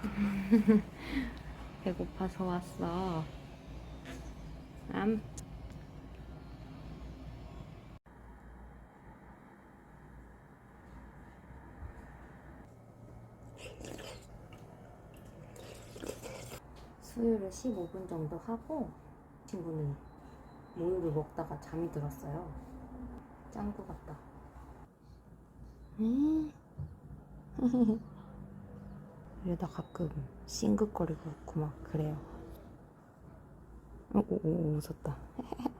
배고파서 왔어. 암. 수유를 15분 정도 하고 친구는 모유를 먹다가 잠이 들었어요. 짱구 같다. 음. 이러다 가끔 싱긋거리고 웃고 막 그래요. 오, 오, 오 웃었다.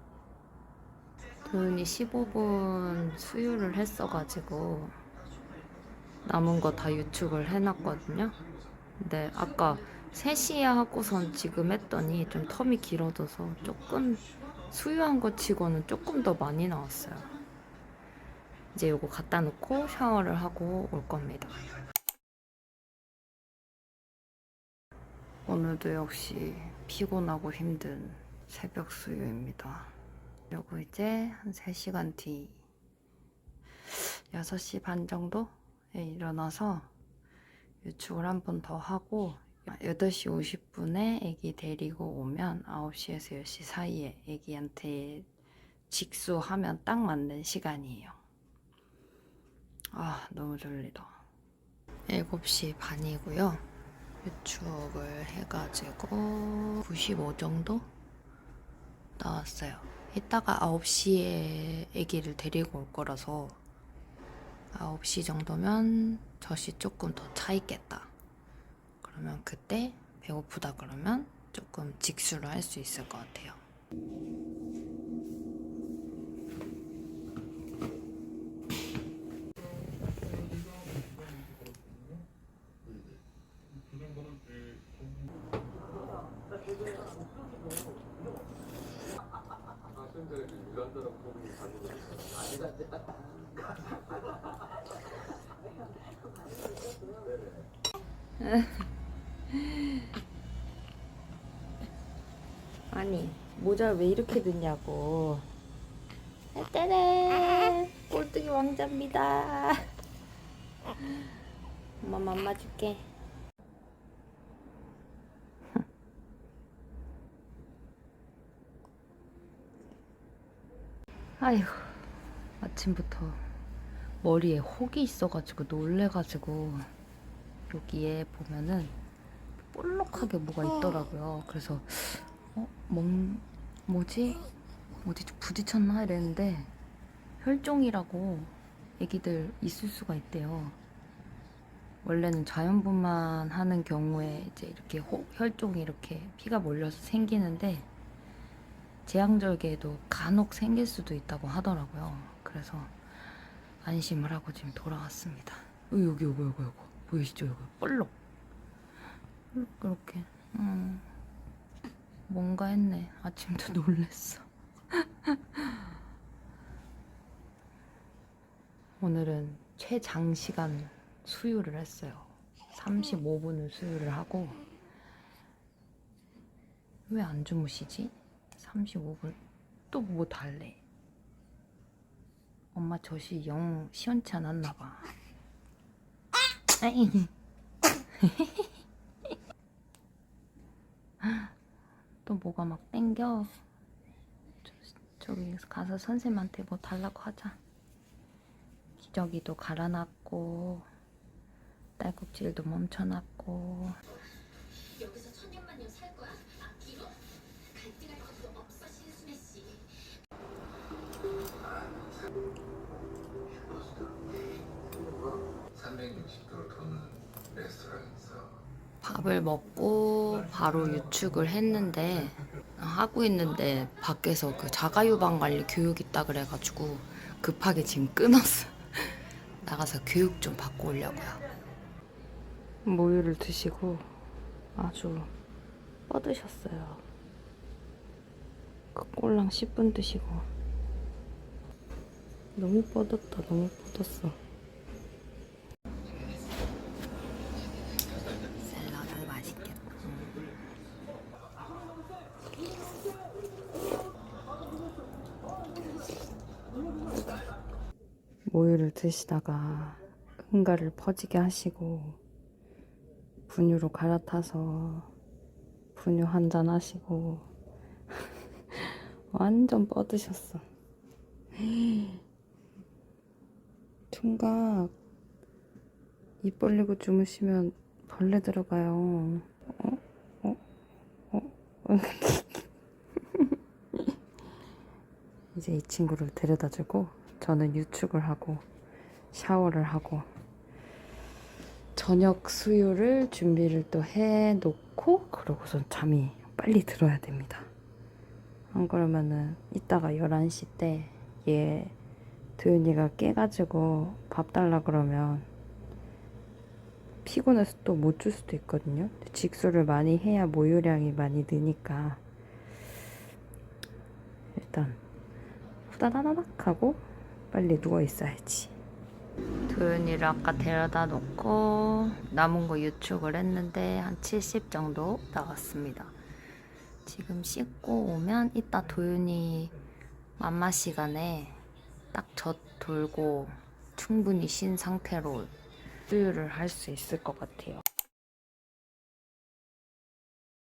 도윤이 15분 수유를 했어가지고 남은 거 다 유축을 해놨거든요. 근데 아까 3시에 하고선 지금 했더니 좀 텀이 길어져서 조금 수유한 거 치고는 조금 더 많이 나왔어요. 이제 요거 갖다 놓고 샤워를 하고 올 겁니다. 오늘도 역시 피곤하고 힘든 새벽 수유입니다. 요거 이제 한 3시간 뒤 6시 반 정도에 일어나서 유축을 한 번 더 하고 8시 50분에 애기 데리고 오면 9시에서 10시 사이에 애기한테 직수하면 딱 맞는 시간이에요. 아, 너무 졸리다. 7시 반이고요. 유축을 해가지고 95 정도 나왔어요. 이따가 9시에 아기를 데리고 올 거라서 9시 정도면 젖이 조금 더 차 있겠다. 그러면 그때 배고프다 그러면 조금 직수를 할수 있을 것 같아요. 아니 모자 왜 이렇게 듣냐고. 따따란. 꼴뚜기 왕자입니다. 엄마 맘마 줄게. 아이고 아침부터 머리에 혹이 있어가지고 놀래가지고 여기에 보면은 볼록하게 뭐가 있더라고요. 그래서 어? 뭔, 뭐지? 어디 좀 부딪혔나? 이랬는데 혈종이라고 애기들 있을 수가 있대요. 원래는 자연분만 하는 경우에 이제 이렇게 호, 혈종이 이렇게 피가 몰려서 생기는데 제왕절개에도 간혹 생길 수도 있다고 하더라고요. 그래서 안심을 하고 지금 돌아왔습니다. 어, 여기 요거 요거 요거 보이시죠? 요거 볼록 이렇게 음. 뭔가 했네. 아침도 놀랬어. 오늘은 최장시간 수유를 했어요. 35분을 수유를 하고 왜 안 주무시지? 35분 또 뭐 달래? 엄마 젖이 영 시원치 않았나 봐. 아이. 또 뭐가 막 땡겨. 저, 저기 가서 선생님한테 뭐 달라고 하자. 기저귀도 갈아놨고, 딸꾹질도 멈춰놨고. 여기서 천년만년 살 거야? 앞뒤로? 갈등할 것도 없어 신수매 씨. 360도로 도는 레스토랑이 있어. 밥을 먹고 바로 유축을 했는데, 하고 있는데 밖에서 그 자가유방 관리 교육 있다 그래가지고 급하게 지금 끊었어. 나가서 교육 좀 받고 오려고요. 모유를 드시고 아주 뻗으셨어요. 그 꼴랑 10분 드시고. 너무 뻗었다, 너무 뻗었어. 샐러드 맛있겠다. 모유를 드시다가 응가를 퍼지게 하시고 분유로 갈아타서 분유 한 잔 하시고 완전 뻗으셨어. 총각 입 벌리고 주무시면 벌레 들어가요. 어? 어? 어? 이제 이 친구를 데려다 주고 저는 유축을 하고 샤워를 하고 저녁 수유를 준비를 또 해놓고 그러고선 잠이 빨리 들어야 됩니다. 안 그러면은 이따가 11시 때 얘 도윤이가 깨가지고 밥 달라 그러면 피곤해서 또 못 줄 수도 있거든요. 직수를 많이 해야 모유량이 많이 느니까 일단 후다다다닥 하고 빨리 누워 있어야지. 도윤이를 아까 데려다 놓고 남은 거 유축을 했는데 한 70 정도 나왔습니다. 지금 씻고 오면 이따 도윤이 맘마 시간에 딱 젖 돌고 충분히 쉰 상태로 수유를 할 수 있을 것 같아요.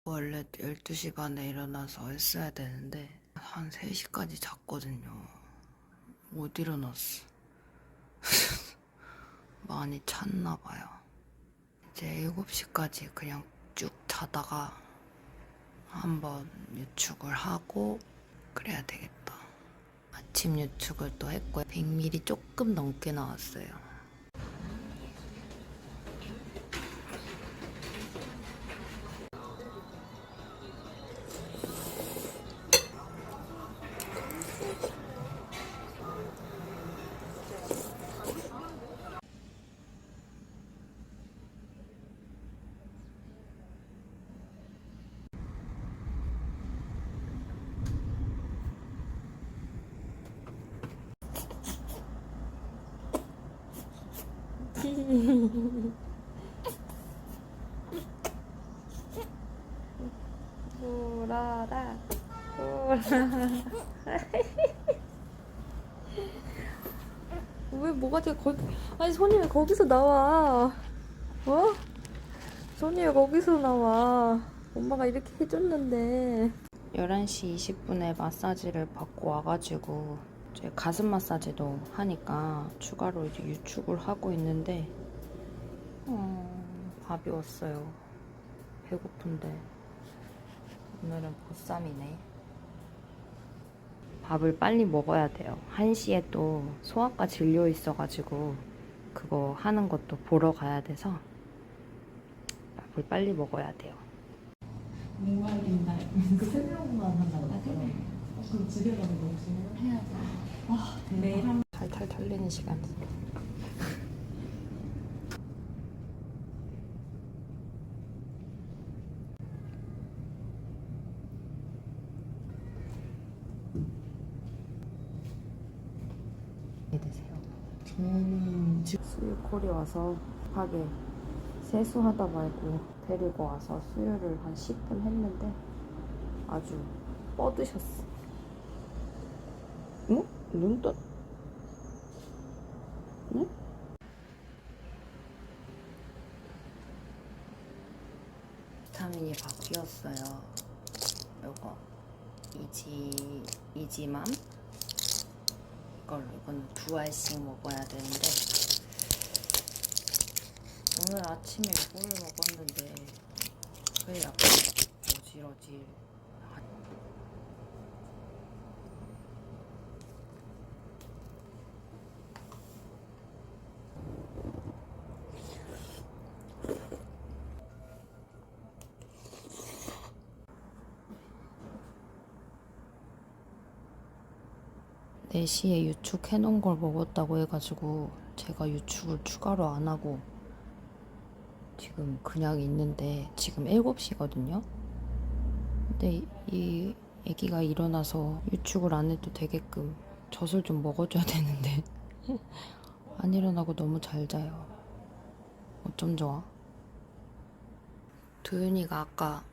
원래 12시간에 일어나서 했어야 되는데 한 3시까지 잤거든요. 못 일어났어. 많이 찼나 봐요. 이제 7시까지 그냥 쭉 자다가 한번 유축을 하고 그래야 되겠다. 아침 유축을 또 했고요. 100ml 조금 넘게 나왔어요. 울어라 울어라. 왜 뭐가지가 거기 아니 손이 왜 거기서 나와? 어? 손이 왜 거기서 나와? 엄마가 이렇게 해줬는데. 11시 20분에 마사지를 받고 와가지고 이제 가슴 마사지도 하니까 추가로 이제 유축을 하고 있는데 어, 밥이 왔어요 배고픈데 오늘은 보쌈이네. 밥을 빨리 먹어야 돼요. 1시에 또 소아과 진료 있어가지고 그거 하는 것도 보러 가야 돼서 밥을 빨리 먹어야 돼요. 날, 그 새벽만 한다고 했더니 그럼 집에 가서 녹음을 해야지. 아, 매일 한 탈탈 털리는 시간. 되세요. 저는 집 수유 콜이 와서 급하게 세수하다 말고 데리고 와서 수유를 한 10분 했는데 아주 뻗으셨어. 응? 눈 떠? 응? 비타민이 바뀌었어요. 요거 이지 이지맘 이걸 이거는 두 알씩 먹어야 되는데 오늘 아침에 이거를 먹었는데 왜 약간 어질어질 네시에 유축해 놓은 걸 먹었다고 해가지고 제가 유축을 추가로 안 하고 지금 그냥 있는데 지금 7시거든요. 근데 이 애기가 일어나서 유축을 안 해도 되게끔 젖을 좀 먹어줘야 되는데 안 일어나고 너무 잘 자요. 어쩜 좋아? 도윤이가 아까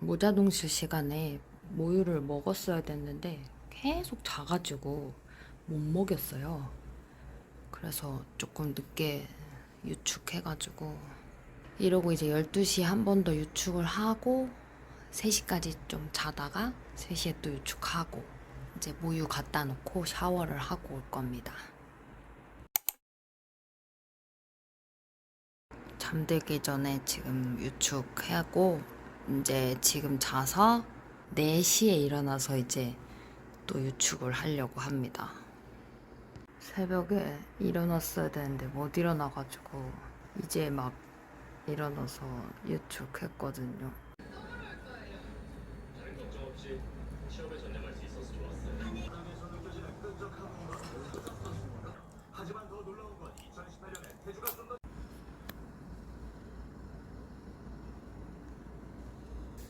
모자동실 시간에 모유를 먹었어야 됐는데 계속 자가지고 못 먹였어요. 그래서 조금 늦게 유축해가지고 이러고 이제 12시에 한번 더 유축을 하고 3시까지 좀 자다가 3시에 또 유축하고 이제 모유 갖다 놓고 샤워를 하고 올 겁니다. 잠들기 전에 지금 유축하고 이제 지금 자서 4시에 일어나서 이제 또 유축을 하려고 합니다. 새벽에 일어났어야 되는데 못 일어나가지고 이제 막 일어나서 유축했거든요.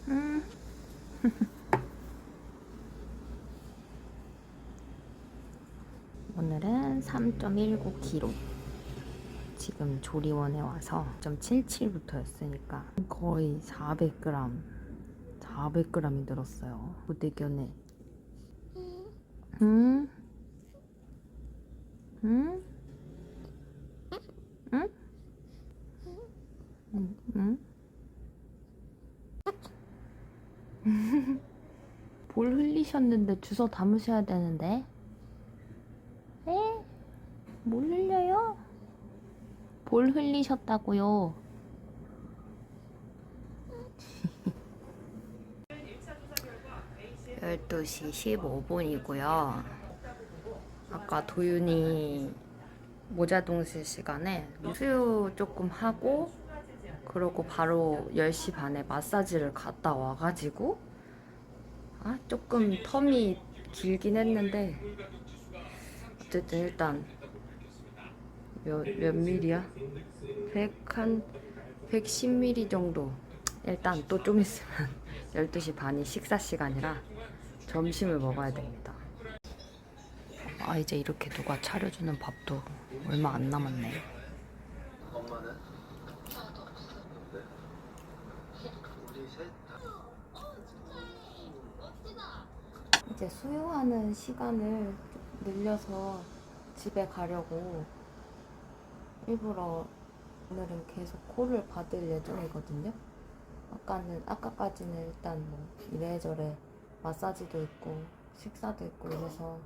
음. 오늘은 3.19kg. 지금 조리원에 와서 0.77부터였으니까 거의 400g, 400g이 늘었어요. 부대견에. 응? 응? 응? 응? 응? 볼 흘리셨는데 주워 담으셔야 되는데. 에? 뭘 흘려요? 볼 흘리셨다고요. 열두 시 15분이고요. 아까 도윤이 모자동실 시간에 수유 조금 하고 그러고 바로 10시 반에 마사지를 갔다 와가지고 아 조금 텀이 길긴 했는데 어쨌든 일단 몇, 몇 밀이야? 100, 한 110mm 정도 일단 또 좀 있으면 12시 반이 식사 시간이라 점심을 먹어야 됩니다 아 이제 이렇게 누가 차려주는 밥도 얼마 안 남았네 엄마는? 이제 수유하는 시간을 좀 늘려서 집에 가려고 일부러 오늘은 계속 콜을 받을 예정이거든요. 아까는 아까까지는 일단 뭐 이래저래 마사지도 있고 식사도 있고 이래서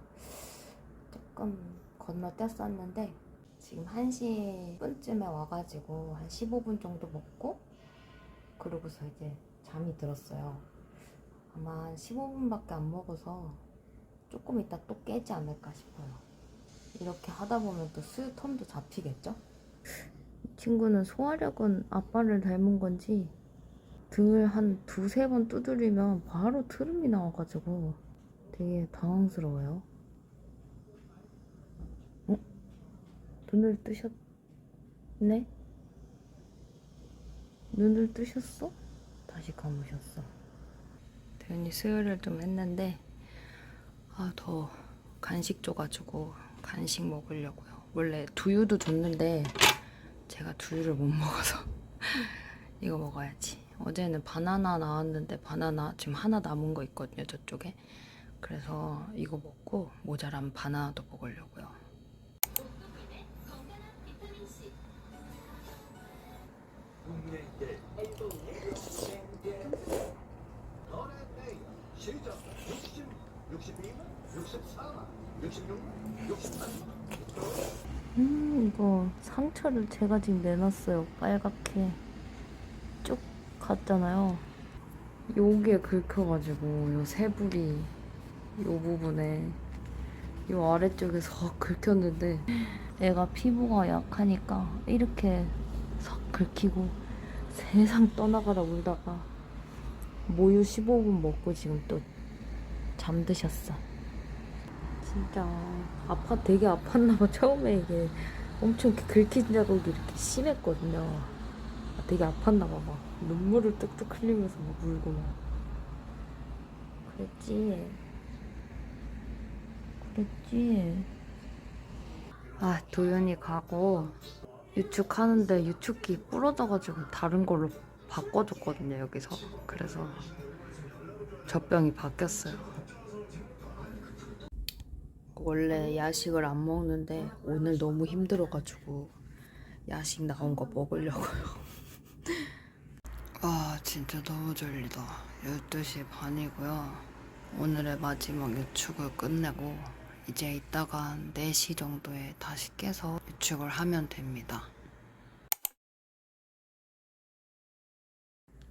조금 건너뛰었었는데 지금 1시 분쯤에 와가지고 한 15분 정도 먹고 그러고서 이제 잠이 들었어요. 아마 한 15분밖에 안 먹어서 조금 이따 또 깨지 않을까 싶어요. 이렇게 하다 보면 또 수유 텀도 잡히겠죠? 이 친구는 소화력은 아빠를 닮은 건지 등을 한 두세 번 두드리면 바로 트름이 나와가지고 되게 당황스러워요. 어? 눈을 뜨셨네? 눈을 뜨셨어? 다시 감으셨어. 대현이 수유를 좀 했는데 아 더 간식 줘가지고 간식 먹으려고요. 원래 두유도 줬는데 제가 두유를 못 먹어서 이거 먹어야지. 어제는 바나나 나왔는데 바나나 지금 하나 남은 거 있거든요 저쪽에. 그래서 이거 먹고 모자란 바나나도 먹으려고요. 건강한 비타민 C. 너네 나이 시작 60, 62만, 64만, 66만, 68만. 음 이거 상처를 제가 지금 내놨어요 빨갛게 쭉 갔잖아요 여기에 긁혀가지고 요 새부리 요 부분에 요 아래쪽에 석 긁혔는데 애가 피부가 약하니까 이렇게 석 긁히고 세상 떠나가라 울다가 모유 15분 먹고 지금 또 잠드셨어 진짜 아파 되게 아팠나봐. 처음에 이게 엄청 긁힌 자국이 이렇게 심했거든요. 아, 되게 아팠나봐. 막 눈물을 뚝뚝 흘리면서 막 울고 막. 그랬지. 그랬지. 아 도윤이 가고 유축하는데 유축기 부러져가지고 다른 걸로 바꿔줬거든요 여기서. 그래서 젖병이 바뀌었어요 원래 야식을 안 먹는데 오늘 너무 힘들어가지고 야식 나온 거 먹으려고요. 아 진짜 너무 졸리다. 12시 반이고요. 오늘의 마지막 유축을 끝내고 이제 이따가 한 4시 정도에 다시 깨서 유축을 하면 됩니다.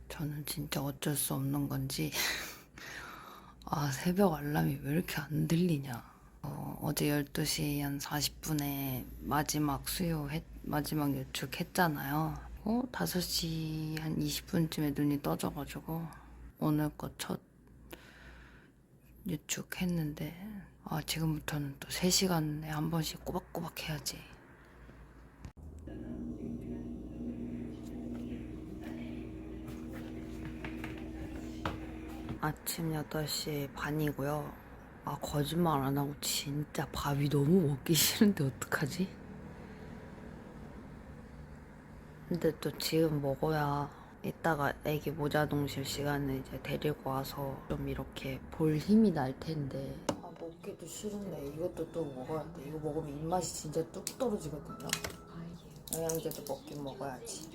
저는 진짜 어쩔 수 없는 건지 아 새벽 알람이 왜 이렇게 안 들리냐 어, 어제 12시 한 40분에 마지막 수요 했, 마지막 유축 했잖아요 어? 5시 한 20분쯤에 눈이 떠져가지고 오늘 거첫 유축 했는데 아 지금부터는 또 3시간에 한 번씩 꼬박꼬박 해야지 아침 8시 반이고요 아 거짓말 안 하고 진짜 밥이 너무 먹기 싫은데 어떡하지? 근데 또 지금 먹어야 이따가 애기 모자 동실 시간에 이제 데리고 와서 좀 이렇게 볼 힘이 날 텐데. 아 먹기도 싫은데 이것도 또 먹어야 돼. 이거 먹으면 입맛이 진짜 뚝 떨어지거든요. 영양제도 먹긴 먹어야지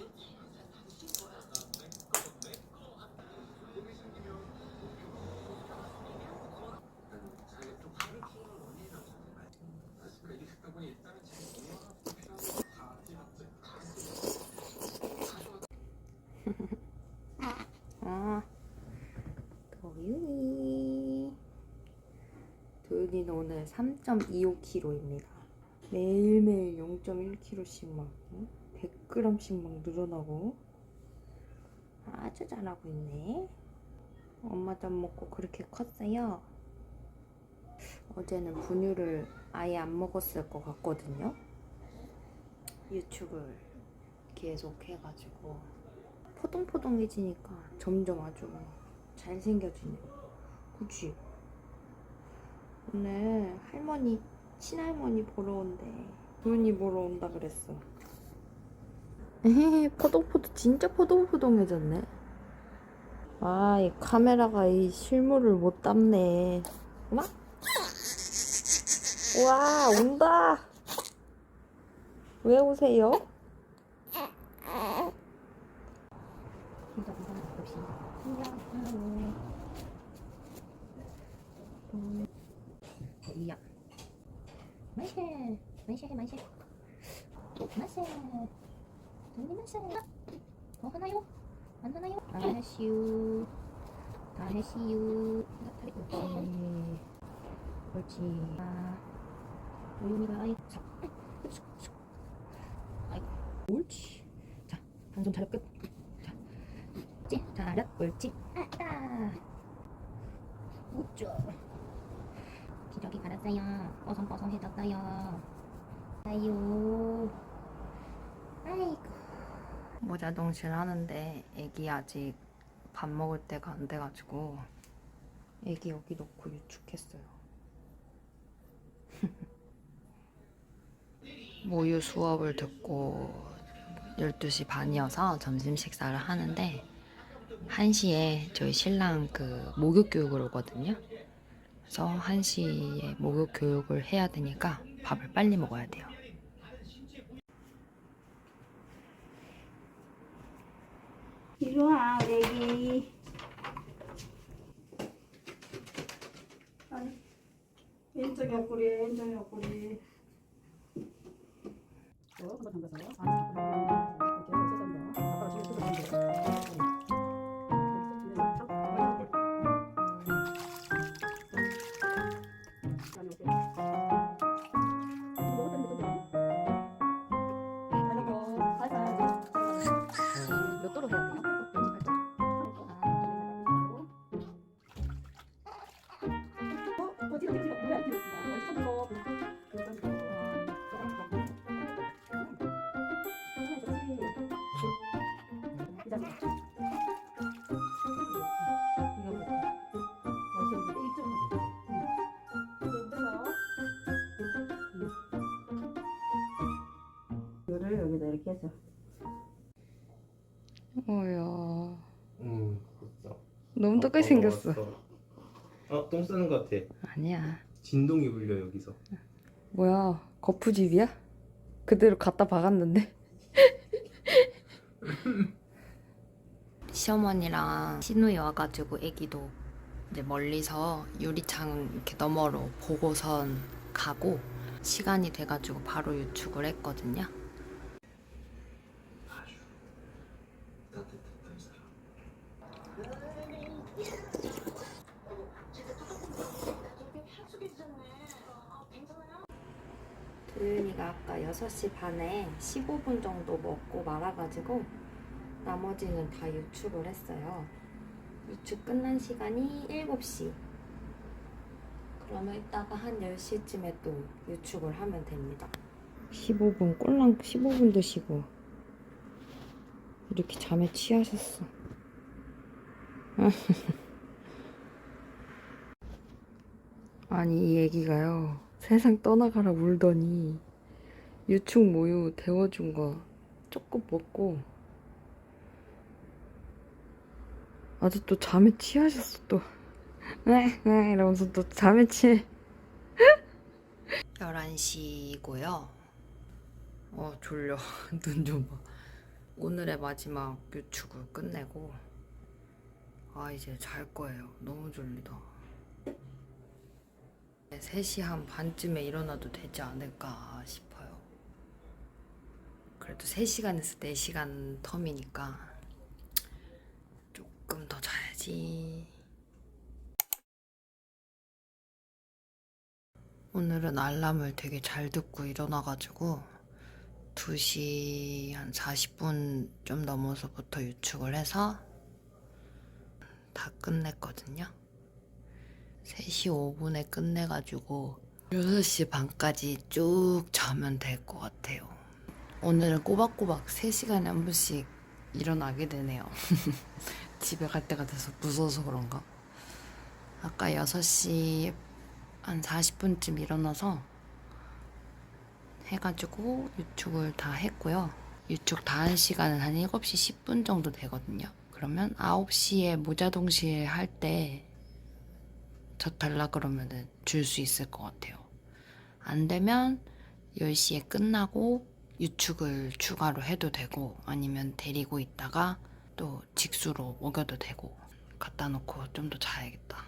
아, 도윤이. 도윤이는 오늘 3.25kg입니다. 매일매일 0.1kg씩 막, 100g씩 막 늘어나고. 아주 잘하고 있네. 엄마 젖 먹고 그렇게 컸어요. 어제는 분유를 아예 안 먹었을 것 같거든요. 유축을 계속 해가지고. 포동포동해지니까 점점 아주 잘생겨지네. 그치? 오늘 할머니, 친할머니 보러 온대. 도윤이 보러 온다 그랬어. 에헤, 포동포동, 진짜 포동포동해졌네. 아, 이 카메라가 이 실물을 못 담네. 어마? 와, 온다! 왜 오세요? 이야. 맛있어. 맛있어, 맛있어. 맛있어. 돈이 맛있어. 더 하나요? 안 하나요? 다 했슈. 다 했슈. 옳지. 옳지. 아, 우유미가 아이. 아이고, 옳지. 자, 방좀 차려 끝. 자, 옳지. 잘했, 옳지. 아따. 우쭈. 기저귀 갈았어요. 뽀송뽀송해졌어요. 아유. 아이고. 모자 동실 하는데 애기 아직 밥 먹을 때가 안 돼가지고 애기 여기 놓고 유축했어요. 모유 수업을 듣고 12시 반이어서 점심 식사를 하는데 1시에 저희 신랑 그 목욕 교육을 오거든요. 그래서 1시에 목욕 교육을 해야 되니까 밥을 빨리 먹어야 돼요. 이리 와, 우리 애기. 왼쪽 옆구리, 왼쪽 옆구리. 어, 한번 담가서. 아, 이렇게 세잔다. 아빠가 지금 뜯어 담겨. 뭐야. 음, 그렇죠. 너무 똑같이 생겼어. 어, 똥 싸는 것 같아. 아니야. 진동이 울려 여기서. 뭐야. 거푸집이야? 그대로 갖다 박았는데? 시어머니랑 시누이 와가지고 애기도 이제 멀리서 유리창 이렇게 너머로 보고선 가고 시간이 돼가지고 바로 유축을 했거든요. 도윤이가 아까 6시 반에 15분 정도 먹고 말아가지고 나머지는 다 유축을 했어요. 유축 끝난 시간이 7시. 그러면 이따가 한 10시쯤에 또 유축을 하면 됩니다. 15분, 꼴랑 15분도 쉬고. 이렇게 잠에 취하셨어. 아니, 이 얘기가요. 세상 떠나가라 울더니 유축 모유 데워준 거 조금 먹고 아주 또 잠에 취하셨어 또. 네, 네, 이러면서 또 잠에 취해. 11시고요. 어 졸려. 눈 좀봐. 오늘의 마지막 유축을 끝내고 아 이제 잘 거예요. 너무 졸리다 3시 한 반쯤에 일어나도 되지 않을까 싶어요 그래도 3시간에서 4시간 텀이니까 조금 더 자야지. 오늘은 알람을 되게 잘 듣고 일어나가지고 2시 한 40분 좀 넘어서부터 유축을 해서 다 끝냈거든요. 3시 5분에 끝내가지고 6시 반까지 쭉 자면 될 것 같아요. 오늘은 꼬박꼬박 3시간에 한 번씩 일어나게 되네요. 집에 갈 때가 돼서 무서워서 그런가? 아까 6시 한 40분쯤 일어나서 해가지고 유축을 다 했고요. 유축 다 한 시간은 한 7시 10분 정도 되거든요. 그러면 9시에 모자 동시에 할 때 저 달라 그러면은 줄 수 있을 것 같아요. 안 되면 10시에 끝나고 유축을 추가로 해도 되고 아니면 데리고 있다가 또 직수로 먹여도 되고 갖다 놓고 좀 더 자야겠다.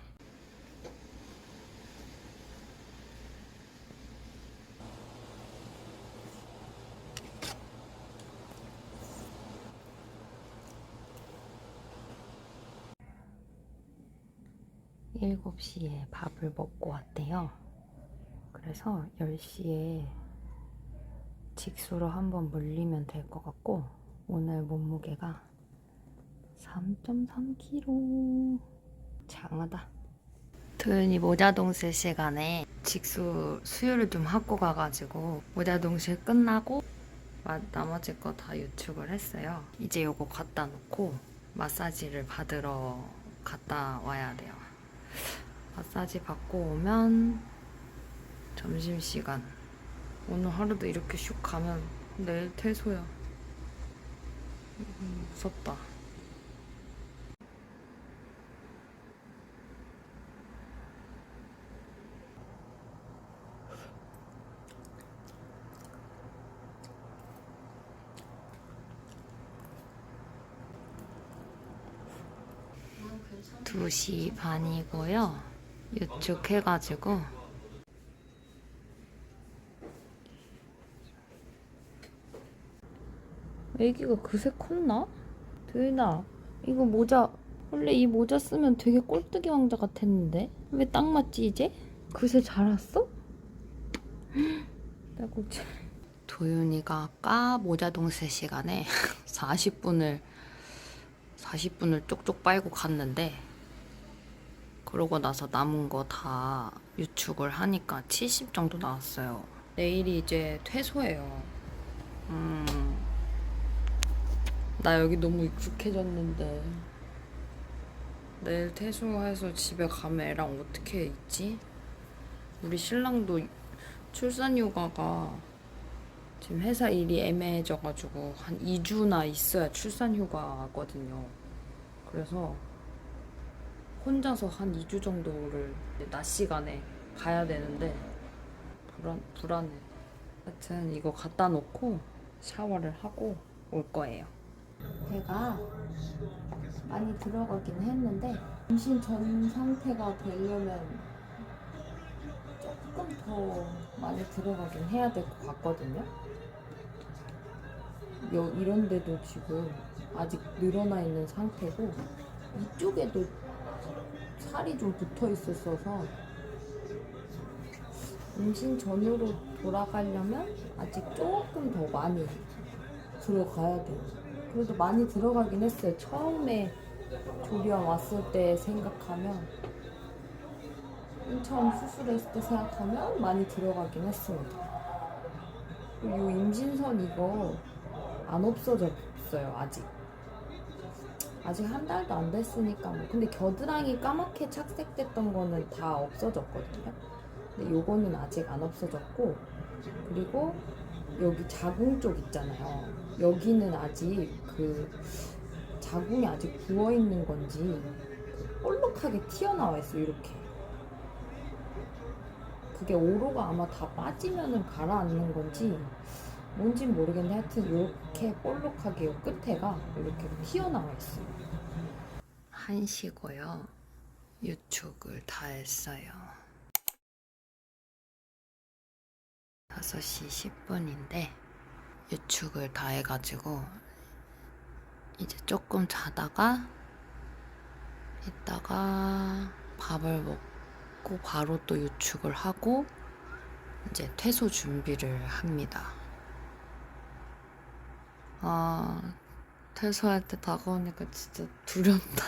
일곱 시에 밥을 먹고 왔대요. 그래서 10시에 직수로 한번 물리면 될 것 같고 오늘 몸무게가 3.3kg 장하다. 도윤이 모자동 쓸 시간에 직수 수유를 좀 하고 가가지고 모자동실 끝나고 마- 나머지 거 다 유축을 했어요. 이제 요거 갖다 놓고 마사지를 받으러 갔다 와야 돼요 마사지 받고 오면 점심시간 오늘 하루도 이렇게 슉 가면 내일 퇴소야. 음, 무섭다. 두시 반이고요. 유축해가지고 애기가 그새 컸나? 도윤아 이거 모자 원래 이 모자 쓰면 되게 꼴뚜기 왕자 같았는데 왜 딱 맞지 이제? 그새 자랐어? 나 꼴찌 도윤이가 아까 모자 동세 시간에 40분을 40분을 쪽쪽 빨고 갔는데 그러고 나서 남은 거 다 유축을 하니까 70 정도 나왔어요 내일이 이제 퇴소예요 음 나 여기 너무 익숙해졌는데 내일 퇴소해서 집에 가면 애랑 어떻게 있지? 우리 신랑도 출산 휴가가 지금 회사 일이 애매해져가지고 한 2주나 있어야 출산 휴가거든요. 그래서 혼자서 한 2주 정도를 낮 시간에 가야 되는데 불안 불안해. 하여튼 이거 갖다 놓고 샤워를 하고 올 거예요. 배가 많이 들어가긴 했는데 임신 전 상태가 되려면 조금 더 많이 들어가긴 해야 될 것 같거든요. 여, 이런 데도 지금 아직 늘어나 있는 상태고 이쪽에도 살이 좀 붙어 있었어서 임신 전으로 돌아가려면 아직 조금 더 많이 들어가야 돼요. 그래도 많이 들어가긴 했어요. 처음에 조리원 왔을 때 생각하면 처음 수술했을 때 생각하면 많이 들어가긴 했습니다. 그리고 이 임신선 이거 안 없어졌어요 아직. 아직 한 달도 안 됐으니까 뭐. 근데 겨드랑이 까맣게 착색됐던 거는 다 없어졌거든요. 근데 요거는 아직 안 없어졌고 그리고 여기 자궁 쪽 있잖아요. 여기는 아직 그 자궁이 아직 부어 있는 건지 그 볼록하게 튀어나와 있어 요 이렇게. 그게 오로가 아마 다 빠지면은 가라앉는 건지 뭔진 모르겠는데 하여튼 이렇게 볼록하게 요 끝에가 이렇게 튀어나와 있어요. 한시고요. 유축을 다 했어요. 5시 10분인데 유축을 다 해가지고 이제 조금 자다가 이따가 밥을 먹고 바로 또 유축을 하고 이제 퇴소 준비를 합니다. 아, 퇴소할 때 다가오니까 진짜 두렵다.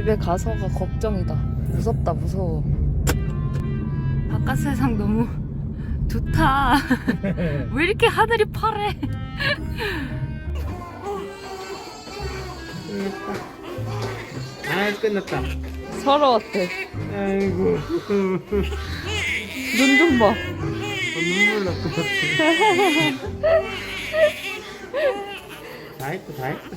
집에 가서가 걱정이다. 무섭다, 무서워. 바깥 세상 너무 좋다. 왜 이렇게 하늘이 파래? 아 끝났다. 서러웠대. 아이고 눈 좀 봐. 눈물 날 것 같아. 다 했고 다 했고.